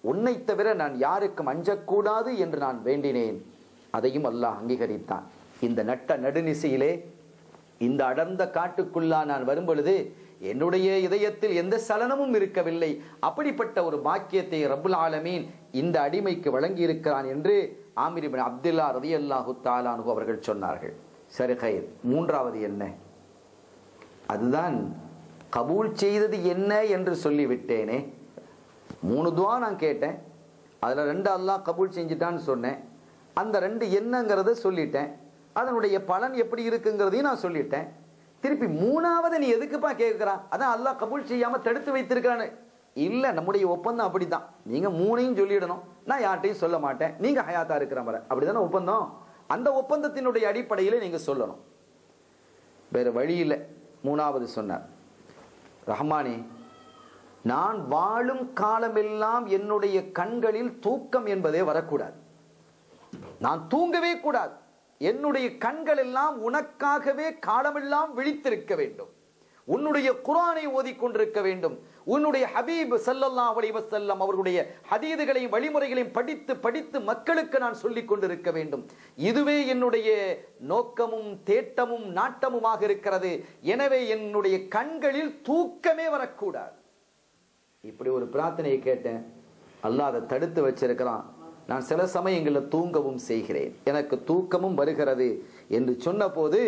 உன்னை தவிர நான் யாருக்கும் அஞ்சக்கூடாது என்று நான் வேண்டினேன். அதையும் அல்லாஹ் அங்கீகரித்தான். இந்த நட்ட நடுநிசையிலே இந்த அடர்ந்த காட்டுக்குள்ளா நான் வரும் பொழுது என்னுடைய இதயத்தில் எந்த சலனமும் இருக்கவில்லை. அப்படிப்பட்ட ஒரு பாக்கியத்தை ரபுல் ஆலமீன் இந்த அடிமைக்கு வழங்கி இருக்கிறான் என்று ஆமிரிபின் அப்துல்லா ரதி அல்லாஹு தாலானு அவர்கள் சொன்னார்கள். சரி கயிர் மூன்றாவது என்ன? அதுதான் கபூல் செய்தது என்ன என்று சொல்லிவிட்டேனே. மூணு துவா நான் கேட்டேன். அதில் ரெண்டு அல்லாஹ் கபூல் செஞ்சுட்டான்னு சொன்னேன். அந்த ரெண்டு என்னங்கிறத சொல்லிட்டேன். அதனுடைய பலன் எப்படி இருக்குங்கிறதையும் நான் சொல்லிட்டேன். திருப்பி மூணாவது நீ எதுக்குப்பா கேட்குறான் அதான் அல்லாஹ் கபூல் செய்யாமல் தடுத்து வைத்திருக்கான்னு இல்லை நம்முடைய ஒப்பந்தம் அப்படிதான். நீங்கள் மூணையும் சொல்லிடணும். நான் யார்ட்டையும் சொல்ல மாட்டேன். நீங்கள் ஹயாத்தா இருக்கிற மாதிரி. அப்படிதானே ஒப்பந்தம்? அந்த ஒப்பந்தத்தினுடைய அடிப்படையில் நீங்கள் சொல்லணும். வேறு வழியில் மூணாவது சொன்னார். ரஹ்மானி நான் வாழும் காலமெல்லாம் என்னுடைய கண்களில் தூக்கம் என்பதே வரக்கூடாது. நான் தூங்கவே கூடாது. என்னுடைய கண்கள் எல்லாம் உனக்காகவே காலமெல்லாம் விழித்திருக்க வேண்டும். உன்னுடைய குரானை ஓதிக்கொண்டிருக்க வேண்டும். உன்னுடைய ஹபீப் சல்லல்லா அலைஹி செல்லம் அவர்களுடைய ஹதீதுகளையும் வழிமுறைகளையும் படித்து படித்து மக்களுக்கு நான் சொல்லிக் கொண்டிருக்க வேண்டும். இதுவே என்னுடைய நோக்கமும் தேட்டமும் நாட்டமுமாக இருக்கிறது. எனவே என்னுடைய கண்களில் தூக்கமே வரக்கூடாது. இப்படி ஒரு பிரார்த்தனையை கேட்டேன். அல்லாஹ் அதை தடுத்து வச்சிருக்கிறான். நான் சில சமயங்களில் தூங்கவும் செய்கிறேன். எனக்கு தூக்கமும் வருகிறது என்று சொன்னபோது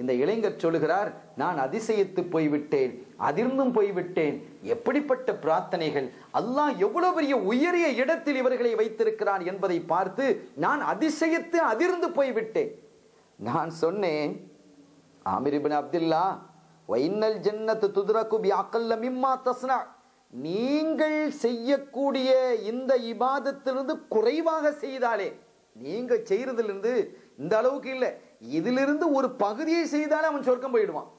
இந்த இளைஞர் சொல்லுகிறார் நான் அதிசயித்து போய்விட்டேன் அதிர்ந்தும் போய்விட்டேன். எப்படிப்பட்ட பிரார்த்தனைகள்? அல்லாஹ் எவ்வளவு பெரிய உயரிய இடத்தில் இவர்களை வைத்திருக்கிறான் என்பதை பார்த்து நான் அதிசயித்து அதிர்ந்து போய்விட்டேன். நான் சொன்னேன் ஆமிரிபின் அப்துல்லா வைன்னல் ஜன்னத்து துதுரகுபி அக்கல்ல மிம்மா தஸ்னா. நீங்கள் செய்யக்கூடிய இந்த இபாதத்திலிருந்து குறைவாக செய்தாலே நீங்க செய்யறதிலிருந்து இந்த அளவுக்கு இல்லை. இதிலிருந்து ஒரு பகுதியை செய்தாலே அவன் சொர்க்கம் போயிடுவான்.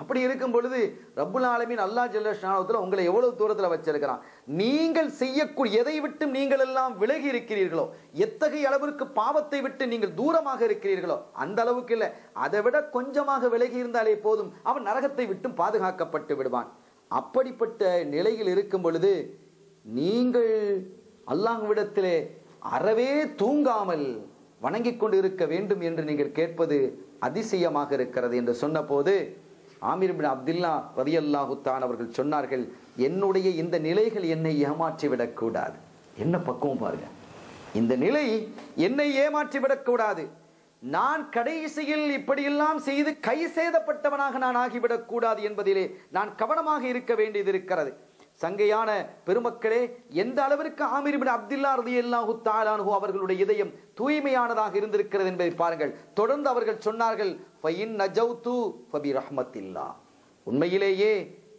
அப்படி இருக்கும் பொழுது ரப்புல் அல்லா அல்லாஹ் ஜல்லஷானத்துல உங்களை எவ்வளவு தூரத்தில் வச்சிருக்கிறான்? நீங்கள் செய்யக்கூடிய எதை விட்டு நீங்கள் எல்லாம் விலகி இருக்கிறீர்களோ எத்தகைய அளவிற்கு பாவத்தை விட்டு நீங்கள் தூரமாக இருக்கிறீர்களோ அந்த அளவுக்கு இல்லை. அதை விட கொஞ்சமாக விலகி இருந்தாலே போதும். அவன் நரகத்தை விட்டும் பாதுகாக்கப்பட்டு விடுவான். அப்படிப்பட்ட நிலையில் இருக்கும் பொழுது நீங்கள் அல்லாஹ்விடத்திலே அறவே தூங்காமல் வணங்கிக் கொண்டு இருக்க வேண்டும் என்று நீங்கள் கேட்பது அதிசயமாக இருக்கிறது என்று சொன்னபோது ஆமீர் பின் அப்துல்லா ரதியல்லாஹு அவர்கள் சொன்னார்கள் என்னுடைய இந்த நிலைகள் என்னை ஏமாற்றி விடக்கூடாது என்ன பக்குவம் பாருங்க. இந்த நிலை என்னை ஏமாற்றி விடக்கூடாது நான் கடைசியில் இப்படியெல்லாம் செய்து கை சேதப்பட்டவனாக நான் ஆகிவிடக் கூடாது என்பதிலே நான் கவனமாக இருக்க வேண்டியது இருக்கிறது. சங்கையான பெருமக்களே எந்த அளவிற்கு ஆமீர் அப்துல்லா ரதி அல்லாஹு தஆலாஹு அவர்களுடைய இதயம் தூய்மையானதாக இருந்திருக்கிறது என்பதை பாருங்கள். தொடர்ந்து அவர்கள் சொன்னார்கள் ரஹ்மத்தில்லா. உண்மையிலேயே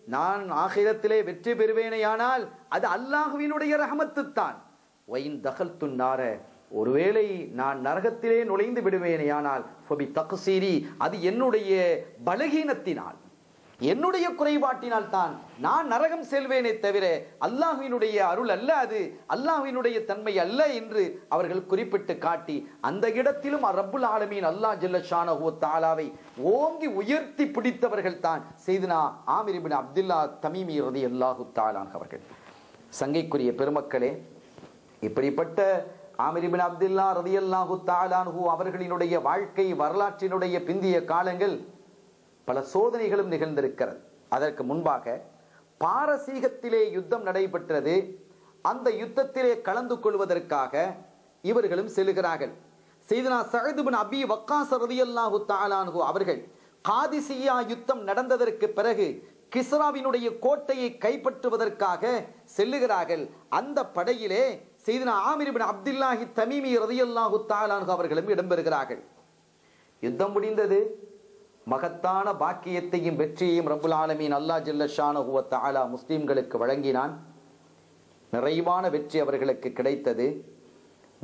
நான் ஆகிரத்திலே வெற்றி பெறுவேனேயானால் அது அல்லாஹுவினுடைய ரஹமத்து தான் ஒயின் தகல் துன்னார ஒருவேளை நான் நரகத்திலே நுழைந்து விடுவேனேயானால் ஃபபி தக்சீரி அது என்னுடைய பலகீனத்தினால் என்னுடைய குறைபாட்டினால் தான் நான் நரகம் செல்வேனே தவிர அல்லாஹினுடைய அருள் அல்ல அது அல்லாஹினுடைய தன்மை அல்ல என்று அவர்கள் குறிப்பிட்டு காட்டி அந்த இடத்திலும் ரப்புல் ஆலமீன் அல்லாஹ் ஜில்லஷானஹோ தாலாவை ஓங்கி உயர்த்தி பிடித்தவர்கள் தான் செய்தனா ஆமிரிபின் அப்துல்லா தமிமி ரதி அல்லாஹு தாலான் அவர்கள். சங்கைக்குரிய பெருமக்களே இப்படிப்பட்ட ஆமிரிபின் அப்துல்லா ரதியல்லாஹு தாலான்ஹு அவர்களினுடைய வாழ்க்கை வரலாற்றினுடைய பிந்திய காலங்கள் பல சோதனைகளும் நிகழ்ந்திருக்கிறது. அதற்கு முன்பாக பாரசீகத்திலே யுத்தம் நடைபெற்றது. அந்த யுத்தத்திலே கலந்து கொள்வதற்காக இவர்களும் செல்கிறார்கள். செய்தனா சகதுபின் அபி வக்காஸ் ரதியல்லாஹு தாலான்ஹு அவர்கள் காதிசியா யுத்தம் நடந்ததற்கு பிறகு கிஸ்ராவினுடைய கோட்டையை கைப்பற்றுவதற்காக செல்லுகிறார்கள். அந்த படையிலே செய்தினா ஆமிரிபின் அப்துல்லாஹி தமிமி ரதியல்லாஹு தாலான்ஹு அவர்களும் இடம்பெறுகிறார்கள். யுத்தம் முடிந்தது. மகத்தான பாக்கியத்தையும் வெற்றியையும் ரபுல் ஆலமீன் அல்லாஹ் ஜில்ல ஷானஹு தாலா முஸ்லீம்களுக்கு வழங்கினான். நிறைவான வெற்றி அவர்களுக்கு கிடைத்தது.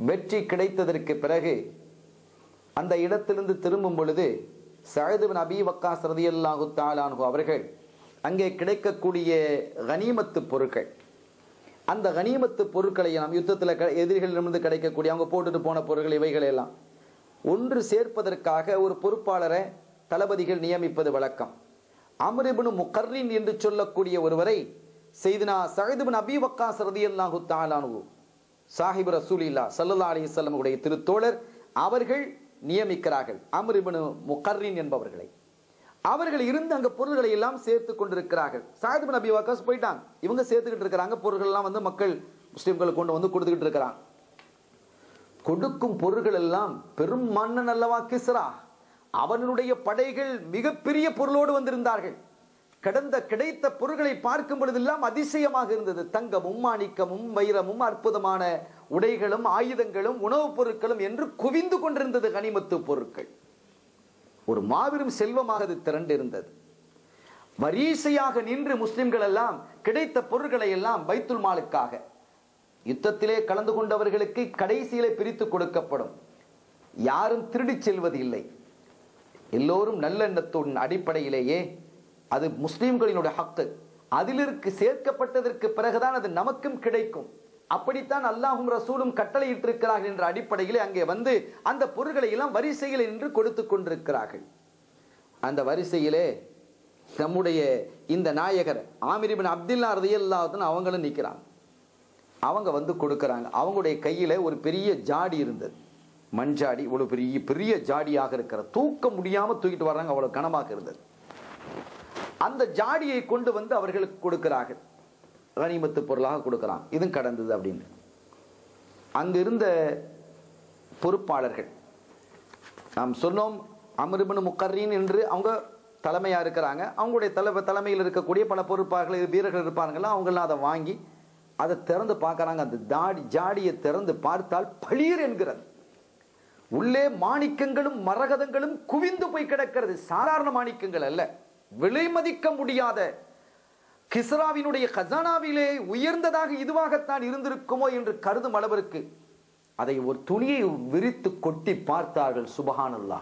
வெற்றி கிடைத்ததற்கு பிறகு அந்த இடத்திலிருந்து திரும்பும் பொழுது சழதுவன் அபி வக்காஸ் ரதியல்லாஹு தஆலாஹு அவர்கள் அங்கே கிடைக்கக்கூடிய கனிமத்து பொருட்கள் அந்த கனிமத்து பொருட்களை நாம் யுத்தத்தில் க- எதிரிகளிடமிருந்து கிடைக்கக்கூடிய அவங்க போட்டுட்டு போன பொருட்கள் இவைகள் எல்லாம் ஒன்று சேர்ப்பதற்காக ஒரு பொறுப்பாளரை தளபதிகள் நியமிப்பது வழக்கம். அமரிபனு முகர்ரின் என்று சொல்லக்கூடிய ஒருவரை செய்தினா சஹிதுபின் அபி வக்காஸ் ரதியல்லாஹு தாலானு சாஹிப் ரசூலில்லா சல்லா அலி உடைய திருத்தோழர் அவர்கள் நியமிக்கிறார்கள் அமரிபனு இப்னு என்பவர்களை. அவர்கள் இருந்து அங்க பொருள்களை எல்லாம் சேர்த்து கொண்டிருக்கிறார்கள். சாயித் பின் அபி வக்காஸ் போயிட்டாங்க. இவங்க சேர்த்துக்கிட்டு இருக்கிறாங்க. பொருள்கள் எல்லாம் வந்து மக்கள் முஸ்லிம்களுக்கு கொண்டு வந்து கொடுத்துக்கிட்டு இருக்கிறாங்க. கொடுக்கும் பொருள்கள் எல்லாம் பெரும் மன்னன் அல்லவா கிஸ்ரா. அவனுடைய படைகள் மிகப்பெரிய பொருளோடு வந்திருந்தார்கள். கடந்த கிடைத்த பொருள்களை பார்க்கும் பொழுதெல்லாம் அதிசயமாக இருந்தது. தங்கமும் மாணிக்கமும் வைரமும் அற்புதமான உடைகளும் ஆயுதங்களும் உணவுப் பொருட்களும் என்று குவிந்து கொண்டிருந்தது கனிமத்து பொருட்கள். ஒரு மாபெரும் செல்வமாக அது திரண்டிருந்தது. வரிசையாக நின்று முஸ்லிம்கள் எல்லாம் கிடைத்த பொருட்களை எல்லாம் பைத்துல் மாலுக்காக யுத்தத்திலே கலந்து கொண்டவர்களுக்கு கடைசியிலே பிரித்து கொடுக்கப்படும். யாரும் திருடிச் செல்வது இல்லை எல்லோரும் நல்லெண்ணத்தின் அடிப்படையிலேயே அது முஸ்லிம்களினுடைய ஹக்கு. அதிலிருக்கு சேர்க்கப்பட்டதற்கு பிறகுதான் அது நமக்கும் கிடைக்கும். அப்படித்தான் அல்லாஹும் ரசூலும் கட்டளையிட்டிருக்கிறார்கள் என்ற அடிப்படையில் அங்கே வந்து அந்த பொருள்களை எல்லாம் வரிசையில் நின்று கொடுத்து கொண்டிருக்கிறார்கள். அந்த வரிசையிலே நம்முடைய இந்த நாயகர் ஆமிரிபின் அப்துல்லா ரதியல்லாதன் அவங்களும் நிற்கிறாங்க அவங்க வந்து கொடுக்குறாங்க. அவங்களுடைய கையில் ஒரு பெரிய ஜாடி இருந்தது. மண் ஜாடி இவ்வளோ பெரிய பெரிய ஜாடியாக இருக்கிற தூக்க முடியாமல் தூக்கிட்டு வர்றாங்க அவ்வளோ கனமாக இருந்தது. அந்த ஜாடியை கொண்டு வந்து அவர்களுக்கு கொடுக்கிறார்கள் கனிமத்து பொருளாக கொடுக்குறான் இதுவும் கடந்தது அப்படின்னு. அங்க இருந்த பொறுப்பாளர்கள் நாம் சொன்னோம் அமிர்பனு முக்கர்ரீன் என்று அவங்க தலைமையா இருக்கிறாங்க. அவங்களுடைய தலை தலைமையில் இருக்கக்கூடிய பல பொறுப்பாளர்கள் வீரர்கள் இருப்பாங்கல்ல அவங்களாம் அதை வாங்கி அதை திறந்து பார்க்கறாங்க. அந்த தாடி ஜாடியை திறந்து பார்த்தால் பளியர் என்கிறது. உள்ளே மாணிக்கங்களும் மரகதங்களும் குவிந்து போய் கிடக்கிறது. சாதாரண மாணிக்கங்கள் அல்ல. விலை மதிக்க முடியாத கிஸ்ராவினுடைய கஜானாவிலே உயர்ந்ததாக இதுவாகத்தான் இருந்திருக்குமோ என்று கருதும் அளவிற்கு அதை ஒரு துணியை விரித்து கொட்டி பார்த்தார்கள் சுபஹானல்லா.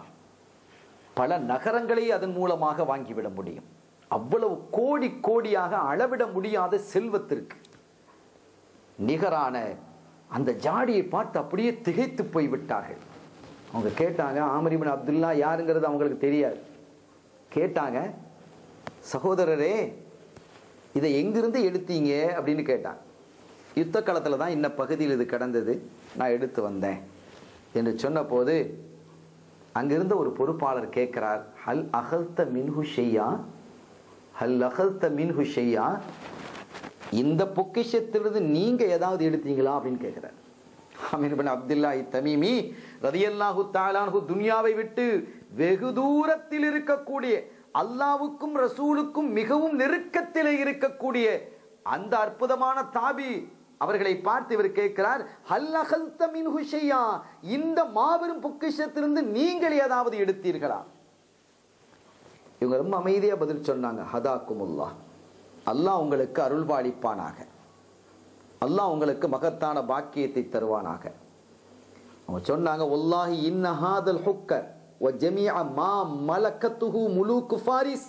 பல நகரங்களை அதன் மூலமாக வாங்கிவிட முடியும். அவ்வளவு கோடி கோடியாக அளவிட முடியாத செல்வத்திற்கு. நிகரான அந்த ஜாடியை பார்த்து அப்படியே திகைத்து போய்விட்டார்கள். அவங்க கேட்டாங்க ஆமரிபின் அப்துல்லா யாருங்கிறது அவங்களுக்கு தெரியாது. கேட்டாங்க சகோதரரே இதை எங்கிருந்து எடுத்தீங்க? அப்படின்னு கேட்டான். யுத்த காலத்தில் தான் இன்ன பகுதியில் இது கிடந்தது. நான் எடுத்து வந்தேன். என்று சொன்னபோது அங்கிருந்த ஒரு பொறுப்பாளர் கேட்கிறார் ஹல் அகல்த மின்ஹு ஷெய்யா? ஹல் அகல்த மின்ஹு ஷெய்யா? இந்த பொக்கிஷத்திலிருந்து நீங்கள் ஏதாவது எடுத்தீங்களா? அப்படின்னு கேட்குறார். அமீர் பின் அப்துல்லா தமீமி ரதியல்லாஹு தாலானு துனியாவை விட்டு வெகு தூரத்தில் இருக்கக்கூடிய அல்லாவுக்கும் ரசூலுக்கும் மிகவும் நெருக்கத்திலே இருக்கக்கூடிய அந்த அற்புதமான தாபி அவர்களை பார்த்து இவர் கேட்கிறார் ஹல்லஹல்த மின்ஹு இந்த மாபெரும் பொக்கிஷத்திலிருந்து நீங்கள் ஏதாவது எடுத்தீர்களா? இவங்க ரொம்ப அமைதியா பதில் சொன்னாங்க ஹதாக்குமுல்லா. அல்லாஹ் உங்களுக்கு அருள்பாளிப்பானாக அல்லாஹ் உங்களுக்கு மகத்தான பாக்கியத்தை தருவானாக. அவங்க சொன்னாங்க ஒல்லாஹி இன்னஹாதல் ஹுக்கர். وجميع ما ملكته ملوك فارس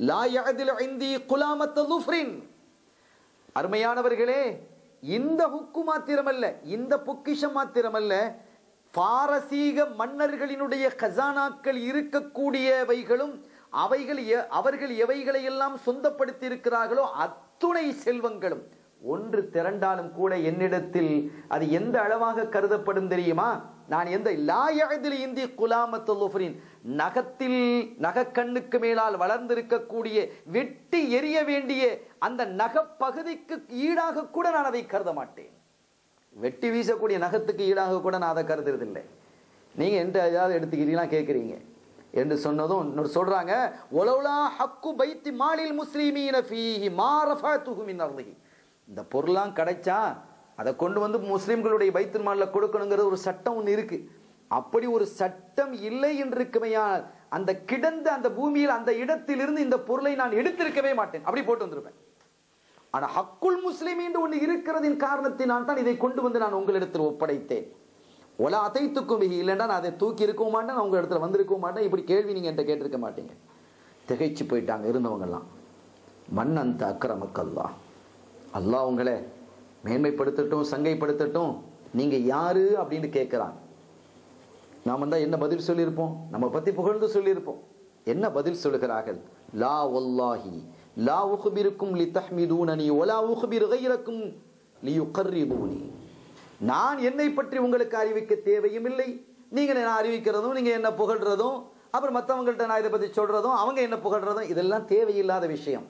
لا يعدل عندي قلامة ظفر அருமையானவர்களே இந்த ஹுக்கு மாத்திரமல்ல இந்த பொக்கிஷம் மாத்திரமல்ல பாரசீக மன்னர்களினுடைய கசானாக்கள் இருக்கக்கூடியவைகளும் அவைகள் எ- அவர்கள் எவைகளை எல்லாம் சொந்தப்படுத்தி இருக்கிறார்களோ அத்துணை செல்வங்களும் ஒன்று திரண்டாலும் கூட என்னிடத்தில் அது எந்த அளவாக கருதப்படும் தெரியுமா நான் எந்த லாயதில் இந்தி குலாமத்துல் நகத்தில் நகக்கண்ணுக்கு மேலால் வளர்ந்திருக்கக்கூடிய வெட்டி எரிய வேண்டிய அந்த நகப்பகுதிக்கு ஈடாக கூட நான் அதை கருத மாட்டேன். வெட்டி வீசக்கூடிய நகத்துக்கு ஈடாக கூட நான் அதை கருதுறதில்லை. நீங்கள் எந்த ஏதாவது எடுத்துக்கிறீங்களா கேட்குறீங்க என்று சொன்னதும் இன்னொரு சொல்கிறாங்க ஒலவுலா ஹக்கு பைத்தி மாலில் முஸ்லீமீன ஃபீஹி மாரஃபா துகுமின் மின் இந்த பொருளாம் கிடைச்சா அதை கொண்டு வந்து முஸ்லீம்களுடைய பைத்துல் மாலில் கொடுக்கணுங்கிறது ஒரு சட்டம் ஒன்று இருக்கு. அப்படி ஒரு சட்டம் இல்லை என்றிருக்குமையால் அந்த கிடந்த அந்த பூமியில் அந்த இடத்திலிருந்து இந்த பொருளை நான் எடுத்திருக்கவே மாட்டேன். அப்படி போட்டு வந்திருப்பேன். ஆனா ஹக்குல் முஸ்லீம் என்று ஒன்று இருக்கிறதின் காரணத்தினால் தான் இதை கொண்டு வந்து நான் உங்களிடத்தில் ஒப்படைத்தேன். ஒலா அத்தைத்துக்கும் மிகி இல்லைன்னா நான் அதை தூக்கி இருக்கவும் மாட்டேன் நான் உங்க இடத்துல வந்திருக்கவும் மாட்டேன். இப்படி கேள்வி நீங்க என்கிட்ட கேட்டிருக்க மாட்டீங்க. திகைச்சு போயிட்டாங்க இருந்தவங்கெல்லாம். மண் அந்த அக்கிரமக்கல்லா அல்லாஹ் உங்களை மேன்மைப்படுத்தட்டும் சங்கைப்படுத்தட்டும். நீங்க யாரு அப்படின்னு கேட்கிறான் நாம் தான் என்ன பதில் சொல்லியிருப்போம்? நம்ம பத்தி புகழ்ந்து சொல்லியிருப்போம். என்ன பதில் சொல்லுகிறார்கள்? லா ஒல்லாஹி லா உஹுபிருக்கும் லி தஹ்மிதூனி ஒலா உஹுபிர் கைரக்கும் லி யுகர்ரிதூனி நான் என்னை பற்றி உங்களுக்கு அறிவிக்க தேவையும் இல்லை. நீங்க நான் அறிவிக்கிறதும் நீங்க என்ன புகழ்றதும் அப்புறம் மற்றவங்கள்ட்ட நான் இதை பத்தி சொல்றதும் அவங்க என்ன புகழ்றதும் இதெல்லாம் தேவையில்லாத விஷயம்.